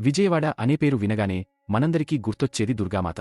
విజయవాడ అనే పేరు వినగానే మనందరికీ గుర్తొచ్చేది దుర్గామాత.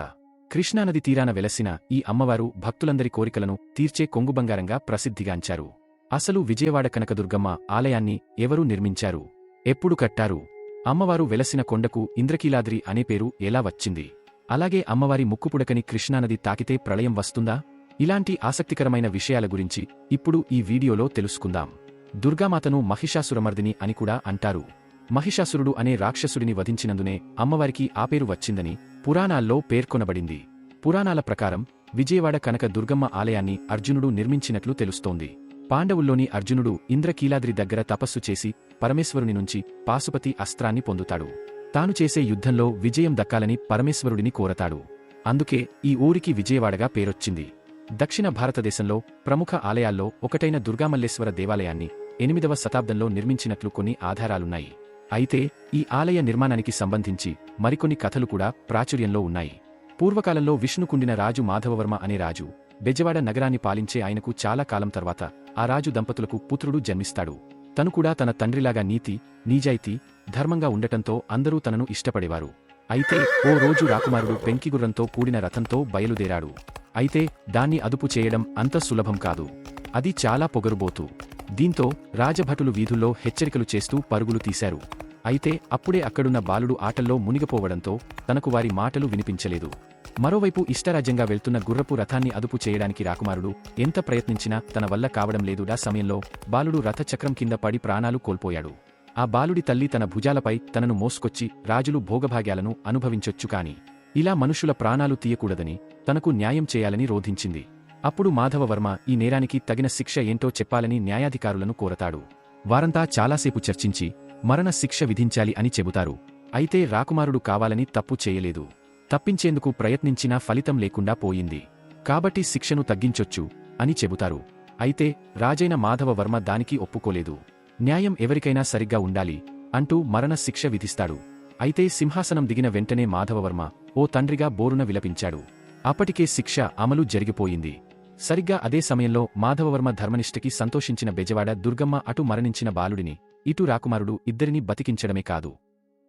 కృష్ణానది తీరాన వెలసిన ఈ అమ్మవారు భక్తులందరి కోరికలను తీర్చే కొంగుబంగారంగా ప్రసిద్ధిగాంచారు అసలు విజయవాడ కనకదుర్గమ్మ ఆలయాన్ని ఎవరు నిర్మించారు? ఎప్పుడు కట్టారు? అమ్మవారు వెలసిన కొండకు ఇంద్రకీలాద్రి అనే పేరు ఎలా వచ్చింది? అలాగే అమ్మవారి ముక్కుపుడకని కృష్ణానది తాకితే ప్రళయం వస్తుందా? ఇలాంటి ఆసక్తికరమైన విషయాల గురించి ఇప్పుడు ఈ వీడియోలో తెలుసుకుందాం. దుర్గామాతను మహిషాసురమర్దిని అని కూడా అంటారు. మహిషాసురుడు అనే రాక్షసుడిని వధించినందునే అమ్మవారికి ఆ పేరు వచ్చిందని పురాణాల్లో పేర్కొనబడింది. పురాణాల ప్రకారం విజయవాడ కనక దుర్గమ్మ ఆలయాన్ని అర్జునుడు నిర్మించినట్లు తెలుస్తోంది. పాండవుల్లోని అర్జునుడు ఇంద్రకీలాద్రి దగ్గర తపస్సు చేసి పరమేశ్వరుని నుంచి పాశుపతి అస్త్రాన్ని పొందుతాడు. తాను చేసే యుద్ధంలో విజయం దక్కాలని పరమేశ్వరుడిని కోరతాడు. అందుకే ఈ ఊరికి విజయవాడగా పేరొచ్చింది. దక్షిణ భారతదేశంలో ప్రముఖ ఆలయాల్లో ఒకటైన దుర్గామల్లేశ్వర దేవాలయాన్ని ఎనిమిదవ శతాబ్దంలో నిర్మించినట్లు కొన్ని ఆధారాలున్నాయి. అయితే ఈ ఆలయ నిర్మాణానికి సంబంధించి మరికొన్ని కథలు కూడా ప్రాచుర్యంలో ఉన్నాయి. పూర్వకాలంలో విష్ణుకుండిన రాజు మాధవవర్మ అనే రాజు బెజవాడ నగరాన్ని పాలించే ఆయనకు చాలా కాలం తర్వాత ఆ రాజు దంపతులకు పుత్రుడు జన్మిస్తాడు. తను కూడా తన తండ్రిలాగా నీతి నీజాయితీ ధర్మంగా ఉండటంతో అందరూ తనను ఇష్టపడేవారు. అయితే ఓ రోజు రాకుమారుడు పెంకిగుర్రంతో కూడిన రథంతో బయలుదేరాడు. అయితే దాన్ని అదుపు చేయడం అంత సులభం కాదు. అది చాలా పొగరుబోతు. దీంతో రాజభటులు వీధుల్లో హెచ్చరికలు చేస్తూ పరుగులు తీశారు. అయితే అప్పుడే అక్కడున్న బాలుడు ఆటల్లో మునిగిపోవడంతో తనకు వారి మాటలు వినిపించలేదు. మరోవైపు ఇష్టరాజ్యంగా వెళ్తున్న గుర్రపు రథాన్ని అదుపు చేయడానికి రాకుమారుడు ఎంత ప్రయత్నించినా తన వల్ల కావడం లేదుడా సమయంలో బాలుడు రథచక్రం కింద పడి ప్రాణాలు కోల్పోయాడు. ఆ బాలుడి తల్లి తన భుజాలపై తనను మోసుకొచ్చి రాజులు భోగభాగ్యాలను అనుభవించొచ్చు కాని ఇలా మనుషుల ప్రాణాలు తీయకూడదని తనకు న్యాయం చేయాలని రోధించింది. అప్పుడు మాధవవర్మ ఈ నేరానికి తగిన శిక్ష ఏంటో చెప్పాలని న్యాయాధికారులను కోరతాడు. వారంతా చాలాసేపు చర్చించి మరణ శిక్ష విధించాలి అని చెబుతారు. అయితే రాకుమారుడు కావాలని తప్పు చేయలేదు. తప్పించేందుకు ప్రయత్నించినా ఫలితం లేకుండా పోయింది. కాబట్టి శిక్షను తగ్గించొచ్చు అని చెబుతారు. అయితే రాజైన మాధవవర్మ దానికి ఒప్పుకోలేదు. న్యాయం ఎవరికైనా సరిగ్గా ఉండాలి అంటూ మరణ శిక్ష విధిస్తాడు. అయితే సింహాసనం దిగిన వెంటనే మాధవవర్మ ఓ తండ్రిగా బోరున విలపించాడు. అప్పటికే శిక్ష అమలు జరిగిపోయింది. సరిగ్గా అదే సమయంలో మాధవవర్మ ధర్మనిష్టకి సంతోషించిన బెజవాడ దుర్గమ్మ అటు మరణించిన బాలుడిని ఇటు రాకుమారుడు ఇద్దరినీ బతికించడమే కాదు.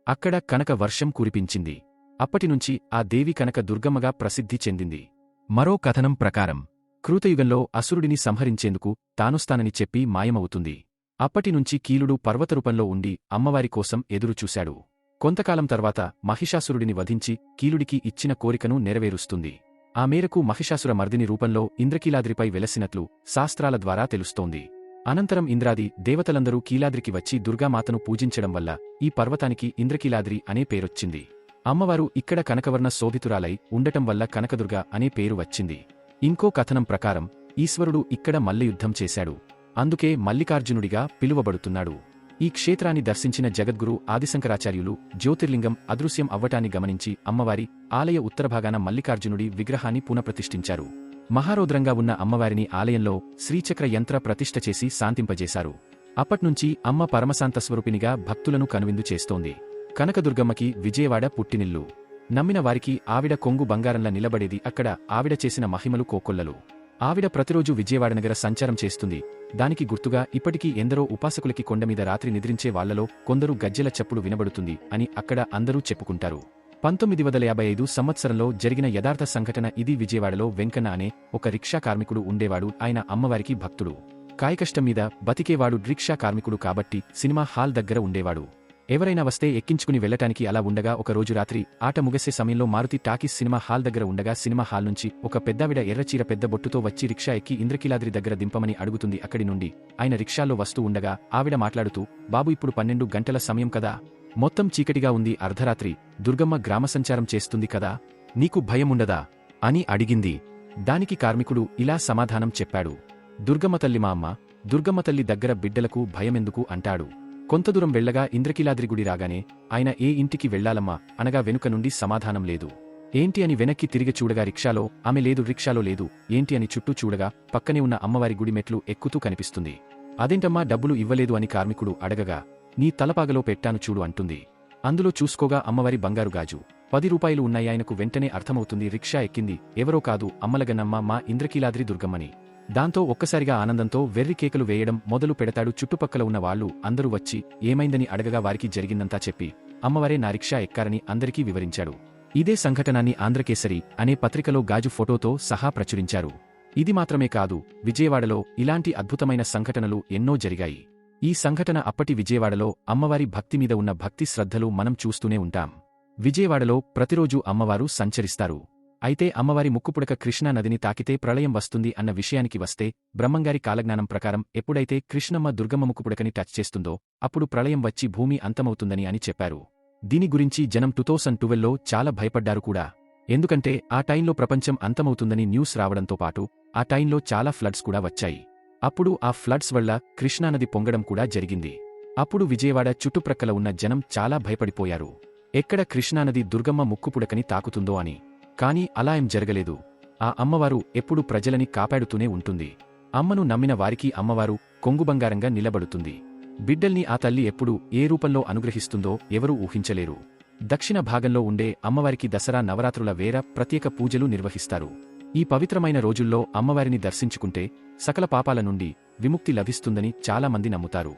అక్కడ కనక వర్షం కురిపించింది. అప్పటినుంచి ఆ దేవి కనక దుర్గమ్మగా ప్రసిద్ధి చెందింది. మరో కథనం ప్రకారం కృతయుగంలో అసురుడిని సంహరించేందుకు తానొస్తానని చెప్పి మాయమవుతుంది. అప్పటినుంచి కీలుడు పర్వతరూపంలో ఉండి అమ్మవారి కోసం ఎదురుచూశాడు. కొంతకాలం తర్వాత మహిషాసురుడిని వధించి కీలుడికి ఇచ్చిన కోరికను నెరవేరుస్తుంది. ఆ మేరకు మహిషాసుర మర్దిని రూపంలో ఇంద్రకీలాద్రిపై వెలసినట్లు శాస్త్రాల ద్వారా తెలుస్తోంది. అనంతరం ఇంద్రాది దేవతలందరూ కీలాద్రికి వచ్చి దుర్గామాతను పూజించడం వల్ల ఈ పర్వతానికి ఇంద్రకీలాద్రి అనే పేరొచ్చింది. అమ్మవారు ఇక్కడ కనకవర్ణ శోభితురాలై ఉండటం వల్ల కనకదుర్గ అనే పేరు వచ్చింది. ఇంకో కథనం ప్రకారం ఈశ్వరుడు ఇక్కడ మల్లయుద్ధం చేశాడు. అందుకే మల్లికార్జునుడిగా పిలువబడుతున్నాడు. ఈ క్షేత్రాన్ని దర్శించిన జగద్గురు ఆదిశంకరాచార్యులు జ్యోతిర్లింగం అదృశ్యం అవ్వటాన్ని గమనించి అమ్మవారి ఆలయ ఉత్తరభాగాన మల్లికార్జునుడి విగ్రహాన్ని పునఃప్రతిష్ఠించారు. మహారౌద్రంగా ఉన్న అమ్మవారిని ఆలయంలో శ్రీచక్ర యంత్ర ప్రతిష్ఠ చేసి శాంతింపజేశారు. అప్పట్నుంచి అమ్మ పరమశాంత స్వరూపినిగా భక్తులను కనువిందు చేస్తోంది. కనకదుర్గమ్మకి విజయవాడ పుట్టినిల్లు. నమ్మిన వారికి ఆవిడ కొంగు బంగారంలా నిలబడేది అక్కడ ఆవిడ చేసిన మహిమలు కోకొల్లలు. ఆవిడ ప్రతిరోజు విజయవాడ నగర సంచారం చేస్తుంది. దానికి గుర్తుగా ఇప్పటికీ ఎందరో ఉపాసకులకి కొండమీద రాత్రి నిద్రించే వాళ్ళలో కొందరు గజ్జెల చప్పుడు వినబడుతుంది అని అక్కడ అందరూ చెప్పుకుంటారు. పంతొమ్మిది వందల యాభై ఐదు సంవత్సరంలో జరిగిన యథార్థ సంఘటన ఇది విజయవాడలో వెంకన్న అనే ఒక రిక్షా కార్మికుడు ఉండేవాడు. ఆయన అమ్మవారికి భక్తుడు. కాయకష్టం మీద బతికేవాడు రిక్షా కార్మికుడు కాబట్టి సినిమా హాల్ దగ్గర ఉండేవాడు. ఎవరైనా వస్తే ఎక్కించుకుని వెళ్ళటానికి అలా ఉండగా ఒక రోజు రాత్రి ఆట ముగిసే సమయంలో మారుతి టాకీస్ సినిమా హాల్ దగ్గర ఉండగా సినిమా హాల్ నుంచి ఒక పెద్దావిడ ఎర్రచీర పెద్ద బొట్టుతో వచ్చి రిక్షా ఎక్కి ఇంద్రకీలాద్రి దగ్గర దింపమని అడుగుతుంది. అక్కడి నుండి ఆయన రిక్షాలో వస్తూ ఉండగా ఆవిడ మాట్లాడుతూ బాబు ఇప్పుడు పన్నెండు గంటల సమయం కదా? మొత్తం చీకటిగా ఉంది అర్ధరాత్రి. దుర్గమ్మ గ్రామ సంచారం చేస్తుంది కదా? నీకు భయముండదా? అని అడిగింది. దానికి కార్మికుడు ఇలా సమాధానం చెప్పాడు. దుర్గమ్మ తల్లి మా అమ్మ దుర్గమ్మ తల్లి దగ్గర బిడ్డలకు భయమెందుకు అంటాడు. కొంత దూరం వెళ్ళగా ఇంద్రకీలాద్రి గుడి రాగానే ఆయన ఏ ఇంటికి వెళ్ళాలమ్మా అనగా వెనుక నుండి సమాధానం లేదు. ఏంటి అని వెనక్కి తిరిగి చూడగా రిక్షాలో ఆమె లేదు రిక్షాలో లేదు. ఏంటి అని చుట్టూ చూడగా పక్కనే ఉన్న అమ్మవారి గుడి మెట్లు ఎక్కుతూ కనిపిస్తుంది. అదేంటమ్మా డబ్బులు ఇవ్వలేదు అని కార్మికుడు అడగగా నీ తలపాగలో పెట్టాను చూడు అంటుంది. అందులో చూసుకోగా అమ్మవారి బంగారు గాజు. పది రూపాయలు ఉన్నాయాయనకు వెంటనే అర్థమవుతుంది రిక్షా ఎక్కింది. ఎవరో కాదు అమ్మలగన్నమ్మ మా ఇంద్రకీలాద్రి దుర్గమ్మని. దాంతో ఒక్కసారిగా ఆనందంతో వెర్రి కేకలు వేయడం మొదలు పెడతాడు చుట్టుపక్కల ఉన్న వాళ్ళు అందరూ వచ్చి ఏమైందని అడగగా వారికి జరిగిందంతా చెప్పి అమ్మవారే నా రిక్షా ఎక్కారని అందరికీ వివరించాడు. ఇదే సంఘటనాన్ని ఆంధ్రకేసరి అనే పత్రికలో గాజు ఫోటోతో సహా ప్రచురించారు. ఇది మాత్రమే కాదు విజయవాడలో ఇలాంటి అద్భుతమైన సంఘటనలు ఎన్నో జరిగాయి. ఈ సంఘటన అప్పటి విజయవాడలో అమ్మవారి భక్తి మీద ఉన్న భక్తి శ్రద్ధలు మనం చూస్తూనే ఉంటాం. విజయవాడలో ప్రతిరోజూ అమ్మవారు సంచరిస్తారు. అయితే అమ్మవారి ముక్కుపుడక కృష్ణా నదిని తాకితే ప్రళయం వస్తుంది అన్న విషయానికి వస్తే బ్రహ్మంగారి కాలజ్ఞానం ప్రకారం ఎప్పుడైతే కృష్ణమ్మ దుర్గమ్మ ముక్కుపుడకని టచ్ చేస్తుందో అప్పుడు ప్రళయం వచ్చి భూమి అంతమవుతుందని అని చెప్పారు. దీని గురించి జనం టూ థౌసండ్ టువెల్లో చాలా భయపడ్డారు కూడా. ఎందుకంటే ఆ టైంలో ప్రపంచం అంతమవుతుందని న్యూస్ రావడంతో పాటు ఆ టైంలో చాలా ఫ్లడ్స్ కూడా వచ్చాయి. అప్పుడు ఆ ఫ్లడ్స్ వల్ల కృష్ణానది పొంగడం కూడా జరిగింది. అప్పుడు విజయవాడ చుట్టుప్రక్కల ఉన్న జనం చాలా భయపడిపోయారు. ఎక్కడ కృష్ణానది దుర్గమ్మ ముక్కుపుడకని తాకుతుందో అని. కాని అలా ఏం జరగలేదు. ఆ అమ్మవారు ఎప్పుడు ప్రజలని కాపాడుతూనే ఉంటుంది. అమ్మను నమ్మిన వారికి అమ్మవారు కొంగుబంగారంగా నిలబడుతుంది. బిడ్డల్ని ఆ తల్లి ఎప్పుడు ఏ రూపంలో అనుగ్రహిస్తుందో ఎవరూ ఊహించలేరు. దక్షిణ భాగంలో ఉండే అమ్మవారికి దసరా నవరాత్రుల వేర ప్రత్యేక పూజలు నిర్వహిస్తారు. ఈ పవిత్రమైన రోజుల్లో అమ్మవారిని దర్శించుకుంటే సకల పాపాల నుండి విముక్తి లభిస్తుందని చాలామంది నమ్ముతారు.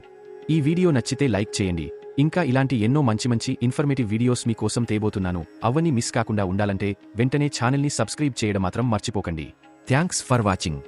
ఈ వీడియో నచ్చితే లైక్ చేయండి. ఇంకా ఇలాంటి ఎన్నో మంచి మంచి ఇన్ఫర్మేటివ్ వీడియోస్ మీకోసం తేబోతున్నాను. అవన్నీ మిస్ కాకుండా ఉండాలంటే వెంటనే ఛానల్ని సబ్స్క్రైబ్ చేయడం మాత్రం మర్చిపోకండి. Thanks for watching.